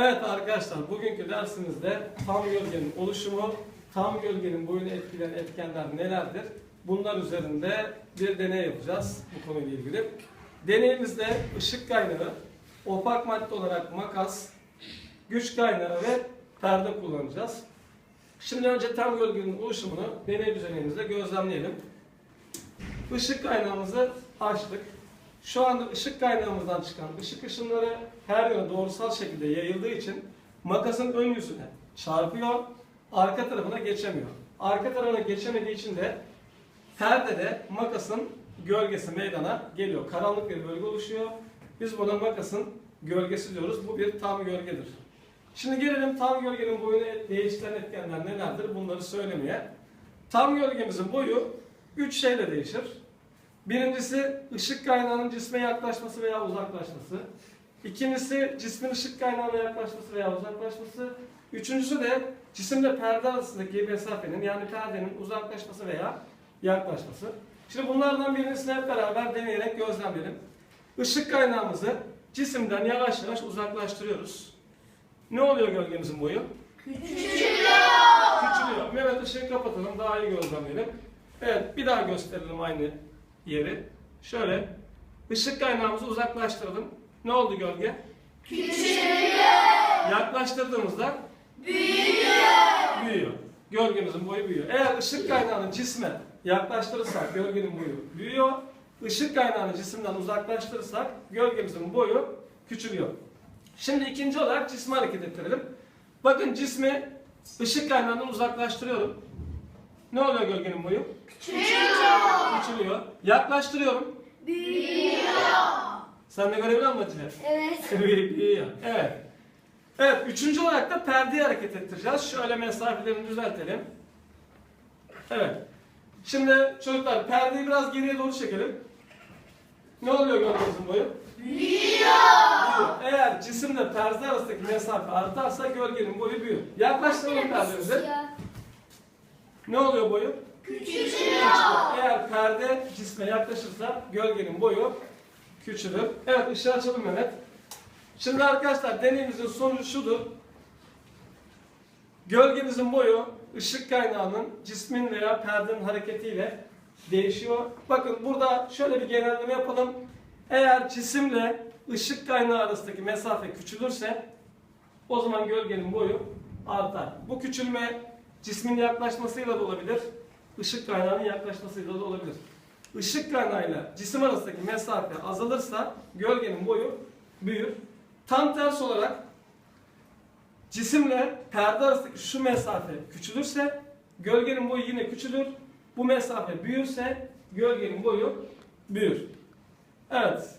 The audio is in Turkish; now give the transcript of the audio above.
Evet arkadaşlar bugünkü dersimizde tam gölgenin oluşumu, tam gölgenin boyunu etkileyen etkenler nelerdir? Bunlar üzerinde bir deney yapacağız bu konuyla ilgili. Deneyimizde ışık kaynağı, opak madde olarak makas, güç kaynağı ve perde kullanacağız. Şimdi önce tam gölgenin oluşumunu deney düzenimizde gözlemleyelim. Işık kaynağımızı açtık. Şu anda ışık kaynağımızdan çıkan ışık ışınları her yöne doğrusal şekilde yayıldığı için makasın ön yüzüne çarpıyor, arka tarafına geçemiyor. Arka tarafına geçemediği için de perdede makasın gölgesi meydana geliyor. Karanlık bir bölge oluşuyor. Biz buna makasın gölgesi diyoruz. Bu bir tam gölgedir. Şimdi gelelim tam gölgenin boyunu değiştiren etkenler nelerdir? Bunları söylemeye. Tam gölgemizin boyu 3 şeyle değişir. Birincisi ışık kaynağının cisme yaklaşması veya uzaklaşması. İkincisi cismin ışık kaynağına yaklaşması veya uzaklaşması. Üçüncüsü de cisimle perde arasındaki mesafenin yani perdenin uzaklaşması veya yaklaşması. Şimdi bunlardan birincisini hep beraber deneyerek gözlemleyelim. Işık kaynağımızı cisimden yavaş yavaş uzaklaştırıyoruz. Ne oluyor gölgemizin boyu? Küçülüyor. Mehmet ışığı kapatalım daha iyi gözlemleyelim. Evet bir daha gösterelim aynı yeri. Şöyle ışık kaynağımızı uzaklaştıralım. Ne oldu gölge? Küçülüyor. Yaklaştırdığımızda büyüyor. Büyüyor. Gölgemizin boyu büyüyor. Eğer ışık kaynağını cisme yaklaştırırsak gölgenin boyu büyüyor. Işık kaynağını cisimden uzaklaştırırsak gölgemizin boyu küçülüyor. Şimdi ikinci olarak cismi hareket ettirelim. Bakın cismi ışık kaynağından uzaklaştırıyorum. Ne oluyor gölgenin boyu? Küçülüyor. Yaklaştırıyorum. Büyüyor. Sen de görebiliyor musun Atilla? Evet. Büyüyor. Evet. Evet. Üçüncü olarak da perdeyi hareket ettireceğiz. Şöyle mesafelerini düzeltelim. Evet. Şimdi çocuklar perdeyi biraz geriye doğru çekelim. Ne oluyor gölgemizin boyu? Büyüyor. Eğer cisimle perde arasındaki mesafe artarsa gölgenin boyu büyür. Yaklaştıralım perdemizi. Ne oluyor boyu? Küçülüyor. Eğer perde cisme yaklaşırsa gölgenin boyu küçülür. Evet ışığı açalım Mehmet. Şimdi arkadaşlar deneyimizin sonucu şudur. Gölgemizin boyu ışık kaynağının cismin veya perdenin hareketiyle değişiyor. Bakın burada şöyle bir genelleme yapalım. Eğer cisimle ışık kaynağı arasındaki mesafe küçülürse o zaman gölgenin boyu artar. Bu küçülme cismin yaklaşmasıyla da olabilir, ışık kaynağının yaklaşmasıyla da olabilir. Işık kaynağıyla cisim arasındaki mesafe azalırsa gölgenin boyu büyür. Tam tersi olarak cisimle perde arasındaki şu mesafe küçülürse gölgenin boyu yine küçülür. Bu mesafe büyürse gölgenin boyu büyür. Evet.